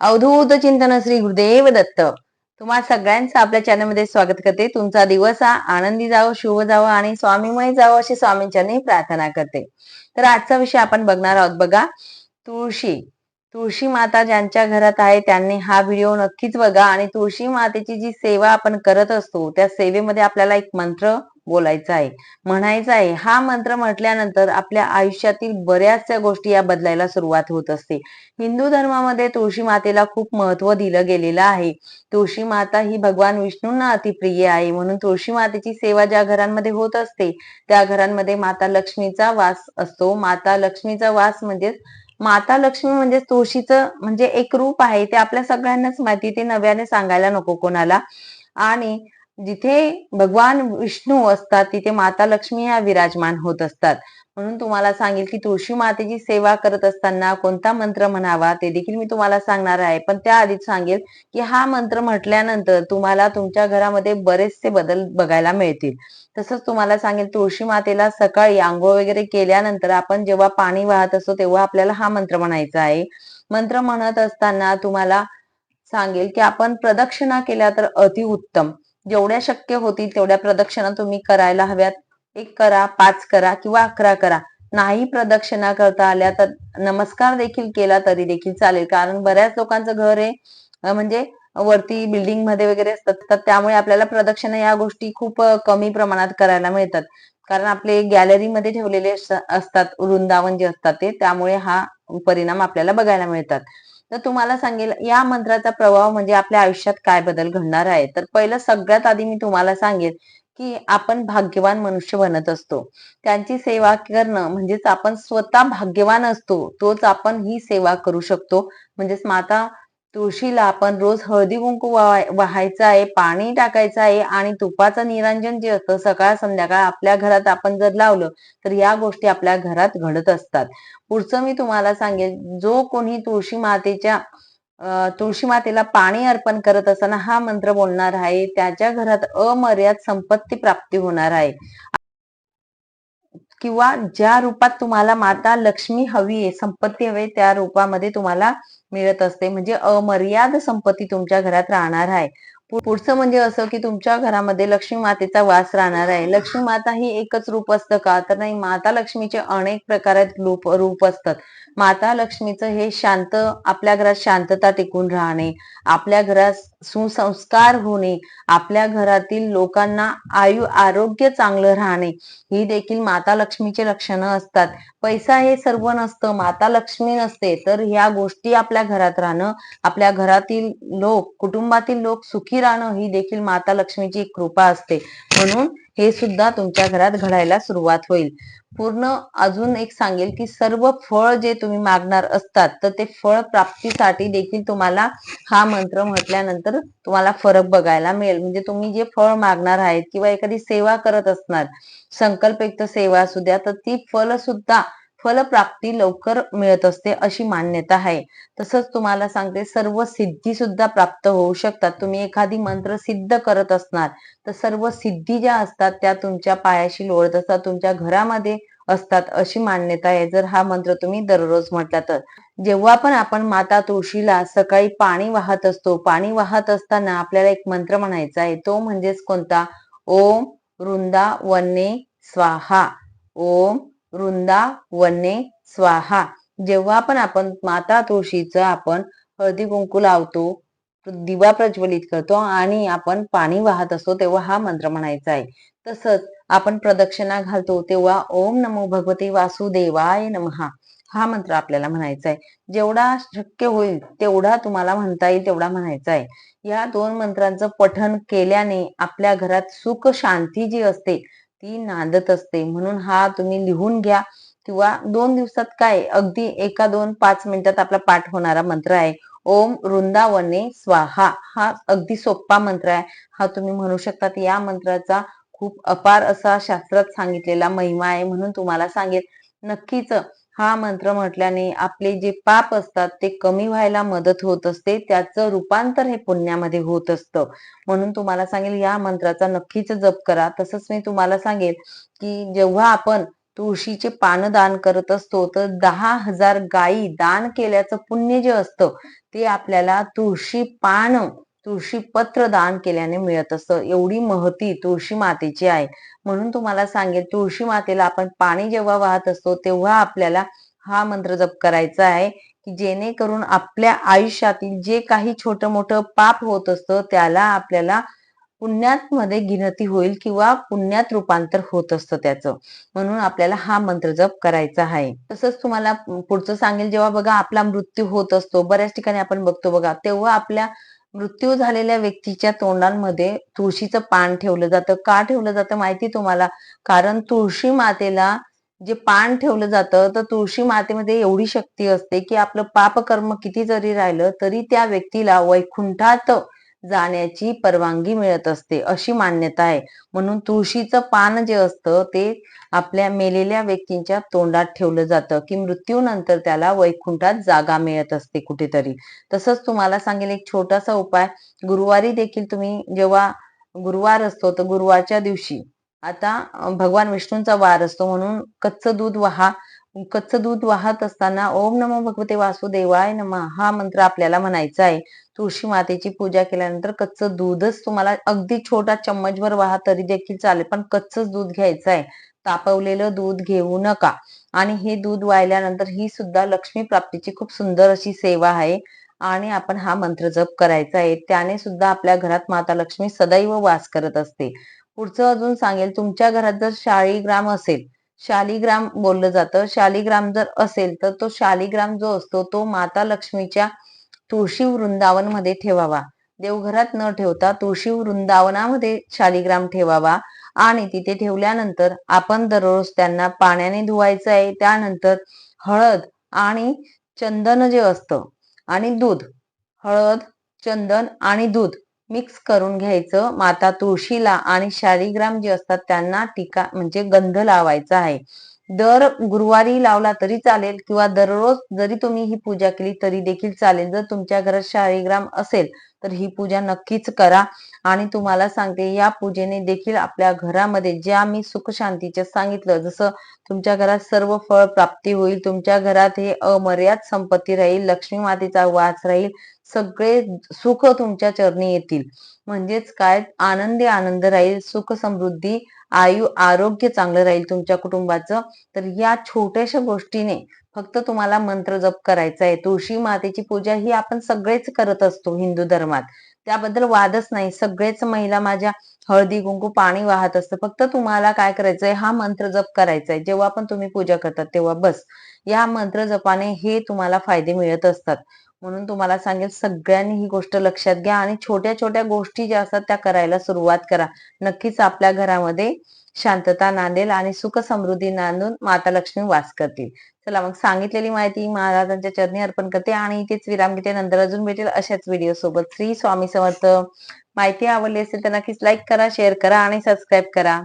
अवधूत चिंतन श्री गुरुदेव दत्त. तुम्हा सगळ्यांचं आपल्या चॅनलमध्ये स्वागत करते. तुमचा दिवस हा आनंदी जावं शुभ जावं आणि स्वामीमय जावं अशी स्वामींच्या प्रार्थना करते. तर आजचा विषय आपण बघणार आहोत बघा तुळशी. तुळशी माता ज्यांच्या घरात आहे त्यांनी हा व्हिडिओ नक्कीच बघा आणि तुळशी मातेची जी सेवा आपण करत असतो त्या सेवेमध्ये आपल्याला एक मंत्र बोलायचं आहे म्हणायचं आहे हा मंत्र म्हटल्यानंतर आपल्या आयुष्यातील बऱ्याचशा गोष्टी या बदलायला सुरुवात होत असते. हिंदू धर्मामध्ये तुळशी मातेला खूप महत्त्व दिलं गेलेलं आहे. तुळशी माता ही भगवान विष्णूंना अतिप्रिय आहे. म्हणून तुळशी मातेची सेवा ज्या घरांमध्ये होत असते त्या घरांमध्ये माता लक्ष्मीचा वास असतो. माता लक्ष्मीचा वास म्हणजेच माता लक्ष्मी म्हणजे तुळशीचं म्हणजे एक रूप आहे. ते आपल्या सगळ्यांनाच माहिती ते नव्याने सांगायला नको कोणाला. आणि जिथे भगवान विष्णू असतात तिथे माता लक्ष्मी ह्या विराजमान होत असतात. म्हणून तुम्हाला सांगेल की तुळशी मातेची सेवा करत असताना कोणता मंत्र म्हणावा ते देखील मी तुम्हाला सांगणार आहे. पण त्या आधीच सांगेल की हा मंत्र म्हटल्यानंतर तुम्हाला तुमच्या घरामध्ये बरेचसे बदल बघायला मिळतील. तसंच तुम्हाला सांगेल तुळशी मातेला सकाळी आंघोळ वगैरे केल्यानंतर आपण जेव्हा पाणी वाहत असतो तेव्हा आपल्याला हा मंत्र म्हणायचा आहे. मंत्र म्हणत असताना तुम्हाला सांगेल की आपण प्रदक्षिणा केल्या तर अतिउत्तम. जेवढ्या शक्य होतील तेवढ्या प्रदक्षिणा तुम्ही करायला हव्यात. एक करा पाच करा किंवा अकरा करा. नाही प्रदक्षिणा करता आल्या तर नमस्कार देखील केला तरी देखील चालेल. कारण बऱ्याच लोकांचं घर आहे म्हणजे वरती बिल्डिंगमध्ये वगैरे असतात. तर त्यामुळे आपल्याला प्रदक्षिणा या गोष्टी खूप कमी प्रमाणात करायला मिळतात. कारण आपले गॅलरीमध्ये ठेवलेले असतात. वृंदावन जे असतात ते. त्यामुळे हा परिणाम आपल्याला बघायला मिळतात. तर तुम्हाला सांगेल या मंत्राचा प्रभाव म्हणजे आपल्या आयुष्यात काय बदल घडणार आहे? तर पहिलं सगळ्यात आधी मी तुम्हाला सांगेल की आपण भाग्यवान मनुष्य बनत असतो. त्यांची सेवा करणं म्हणजेच आपण स्वतः भाग्यवान असतो तोच आपण ही सेवा करू शकतो. म्हणजेच माता तुळशीला आपण रोज हळदी कुंकू वाहायचं आहे पाणी टाकायचं आहे आणि तुपाचं निरंजन जे असतं सकाळ संध्याकाळ आपल्या घरात आपण जर लावलं तर या गोष्टी आपल्या घरात घडत असतात. पुढचं मी तुम्हाला सांगेल जो कोणी तुळशी मातेच्या तुळशी मातेला पाणी अर्पण करत असताना हा मंत्र बोलणार आहे त्याच्या घरात अमर्याद संपत्ती प्राप्ती होणार आहे. किंवा ज्या रूपात तुम्हाला माता लक्ष्मी हवी आहे संपत्ती हवी त्या रूपामध्ये तुम्हाला मिळत असते. म्हणजे अमर्याद संपत्ती तुमच्या घरात राहणार आहे. पुढचं म्हणजे असं की तुमच्या घरामध्ये लक्ष्मी मातेचा वास राहणार आहे. लक्ष्मी माता ही एकच रूप असतं का? तर नाही माता लक्ष्मीचे अनेक प्रकारात रूप रूप असतात. माता लक्ष्मीचं हे शांत आपल्या घरात शांतता टिकून राहणे आपल्या घरात सुसंस्कार होणे आपल्या घरातील लोकांना आयु आरोग्य चांगलं राहणे ही देखील माता लक्ष्मीचे लक्षणं असतात. पैसा हे सर्व नसतं माता लक्ष्मी नसते. तर ह्या गोष्टी आपल्या घरात राहणं आपल्या घरातील लोक कुटुंबातील लोक सुखी राहणं ही देखील माता लक्ष्मीची कृपा असते. म्हणून हे सुद्धा तुमच्या घरात घडायला सुरुवात होईल. पूर्ण अजून एक सांगेल की सर्व फळ जे तुम्ही मागणार असतात तर ते फळ प्राप्तीसाठी देखील तुम्हाला हा मंत्र म्हटल्यानंतर तुम्हाला फरक बघायला मिळेल. म्हणजे तुम्ही जे फळ मागणार आहेत किंवा एखादी सेवा करत असणार संकल्पयुक्त सेवा असू द्या तर ती फल सुद्धा फलप्राप्ती लवकर मिळत असते अशी मान्यता आहे. तसंच तुम्हाला सांगते सर्व सिद्धी सुद्धा प्राप्त होऊ शकतात. तुम्ही एखादी मंत्र सिद्ध करत असणार तर सर्व सिद्धी ज्या असतात त्या तुमच्या पायाशी लोळत असतात तुमच्या घरामध्ये असतात अशी मान्यता आहे. जर हा मंत्र तुम्ही दररोज म्हटला तर. जेव्हा पण आपण माता तुळशीला सकाळी पाणी वाहत असतो पाणी वाहत असताना आपल्याला एक मंत्र म्हणायचा आहे. तो म्हणजेच कोणता? ओम वृंदा वन्ने स्वाहा. ओम वृंदा वने स्वाहा. जेव्हा पण आपण माता तुळशीचं आपण हळदी कुंकू लावतो दिवा प्रज्वलित करतो आणि आपण पाणी वाहत असतो तेव्हा हा मंत्र म्हणायचा आहे. तसंच आपण प्रदक्षिणा घालतो तेव्हा ओम नमो भगवते वासुदेवाय नमहा. हा मंत्र आपल्याला म्हणायचा आहे. जेवढा शक्य होईल तेवढा तुम्हाला म्हणता येईल तेवढा म्हणायचा आहे. या दोन मंत्रांचं पठन केल्याने आपल्या घरात सुख शांती जी असते ती नांदत असते. म्हणून हा तुम्ही लिहून घ्या किंवा दोन दिवसात काय अगदी एका दोन पाच मिनिटात आपला पाठ होणारा मंत्र आहे. ओम वृंदावने स्वाहा. हा अगदी सोप्पा मंत्र आहे. हा तुम्ही म्हणू शकता या मंत्राचा खूप अपार असा शास्त्रात सांगितलेला महिमा आहे म्हणून तुम्हाला सांगेल नक्कीच हा मंत्र म्हटल्याने आपले जे पाप असतात ते कमी व्हायला मदत होत असते. त्याचं रूपांतर हे पुण्यामध्ये होत असतं. म्हणून तुम्हाला सांगेल या मंत्राचा नक्कीच जप करा. तसंच मी तुम्हाला सांगेल की जेव्हा आपण तुळशीचे पानं दान करत असतो तर दहा हजार गायी दान केल्याचं पुण्य जे असतं ते आपल्याला तुळशी पान तुळशी पत्र दान केल्याने मिळत असतं. एवढी महती तुळशी मातेची आहे. म्हणून तुम्हाला सांगेल तुळशी मातेला आपण पाणी जेव्हा वाहत असतो तेव्हा आपल्याला हा मंत्र जप करायचा आहे की जेणेकरून आपल्या आयुष्यातील जे काही छोट मोठं पाप होत असतं त्याला आपल्याला पुण्यात मध्ये गिनती होईल किंवा पुण्यात रूपांतर होत असतं त्याचं. म्हणून आपल्याला हा मंत्र जप करायचा आहे. तसंच तुम्हाला पुढचं सांगेल जेव्हा बघा आपला मृत्यू होत असतो बऱ्याच ठिकाणी आपण बघतो बघा तेव्हा आपल्या मृत्यू झालेल्या व्यक्तीच्या तोंडांमध्ये तुळशीचं पान ठेवलं जातं. का ठेवलं जातं माहिती तुम्हाला? कारण तुळशी मातेला जे पान ठेवलं जातं तर तुळशी मातेमध्ये एवढी शक्ती असते की आपलं पापकर्म किती जरी राहिलं तरी त्या व्यक्तीला वैकुंठात जाण्याची परवानगी मिळत असते अशी मान्यता आहे. म्हणून तुळशीचं पान जे असतं ते आपल्या मेलेल्या व्यक्तींच्या तोंडात ठेवलं जातं की मृत्यूनंतर त्याला वैकुंठात जागा मिळत असते कुठेतरी. तसंच तुम्हाला सांगेल एक छोटासा उपाय. गुरुवारी देखील तुम्ही जेव्हा गुरुवार असतो तर गुरुवारच्या दिवशी आता भगवान विष्णूंचा वार असतो म्हणून कच्चं दूध वहा कच्चं दूध वाहत असताना ओम नमो भगवते वासुदेवाय नम हा मंत्र आपल्याला म्हणायचा आहे. तुळशी मातेची पूजा केल्यानंतर कच्चं दूधच तुम्हाला अगदी छोटा चम्मचभर वाहा तरी देखील चालेल पण कच्चंच दूध घ्यायचं आहे. तापवलेलं दूध घेऊ नका. आणि हे दूध वाहिल्यानंतर ही सुद्धा लक्ष्मी प्राप्तीची खूप सुंदर अशी सेवा आहे. आणि आपण हा मंत्र जप करायचा आहे. त्याने सुद्धा आपल्या घरात माता लक्ष्मी सदैव वास करत असते. पुढचं अजून सांगेल तुमच्या घरात जर शाळी ग्राम असेल शालिग्राम बोललं जातं. शालिग्राम जर असेल तर तो शालिग्राम जो असतो तो माता लक्ष्मीच्या तुळशी वृंदावनमध्ये ठेवावा. देवघरात न ठेवता तुळशी वृंदावनामध्ये शालिग्राम ठेवावा. आणि तिथे ठेवल्यानंतर आपण दररोज त्यांना पाण्याने धुवायचं आहे. त्यानंतर हळद आणि चंदन जे असतं आणि दूध हळद चंदन आणि दूध मिक्स करून घ्यायचं. माता तुळशीला आणि शालिग्राम जे असतात त्यांना टीका म्हणजे गंध लावायचा आहे. दर गुरुवारी लावला तरी चालेल किंवा दररोज जरी तुम्ही ही पूजा केली तरी देखील चालेल. जर तुमच्या घरात शाळीग्राम असेल तर ही पूजा नक्कीच करा. आणि तुम्हाला सांगते या पूजेने देखील आपल्या घरामध्ये ज्या मी सुख शांतीचे सांगितलं जसं तुमच्या घरात सर्व फळ प्राप्ती होईल तुमच्या घरात हे अमर्याद संपत्ती राहील लक्ष्मी मातेचा वास राहील सगळे सुख तुमच्या चरणी येतील. म्हणजेच काय? आनंदी आनंद राहील सुख समृद्धी आयु आरोग्य चांगलं राहील तुमच्या कुटुंबाचं. तर या छोट्याशा गोष्टीने फक्त तुम्हाला मंत्र जप करायचा आहे. तुळशी मातेची पूजा ही आपण सगळेच करत असतो हिंदू धर्मात. त्याबद्दल वादच नाही. सगळेच महिला माझ्या हळदी कुंकू पाणी वाहत असतं फक्त तुम्हाला काय करायचंय? हा मंत्र जप करायचा आहे जेव्हा पण तुम्ही पूजा करतात तेव्हा बस. या मंत्र जपाने हे तुम्हाला फायदे मिळत असतात. म्हणून तुम्हाला सांगेल सगळ्यांनी ही गोष्ट लक्षात घ्या आणि छोट्या छोट्या गोष्टी ज्या असतात त्या करायला सुरुवात करा. नक्कीच आपल्या घरामध्ये शांतता नांदेल आणि सुख समृद्धी नांदून माता लक्ष्मी वास करतील. चला मग सांगितलेली माहिती महाराजांच्या चरणी अर्पण करते आणि इथेच विराम घेते. नंतर अजून भेटेल अशाच व्हिडिओ सोबत. श्री स्वामी समर्थ. माहिती आवडली असेल तर नक्कीच लाईक करा शेअर करा आणि सबस्क्राईब करा.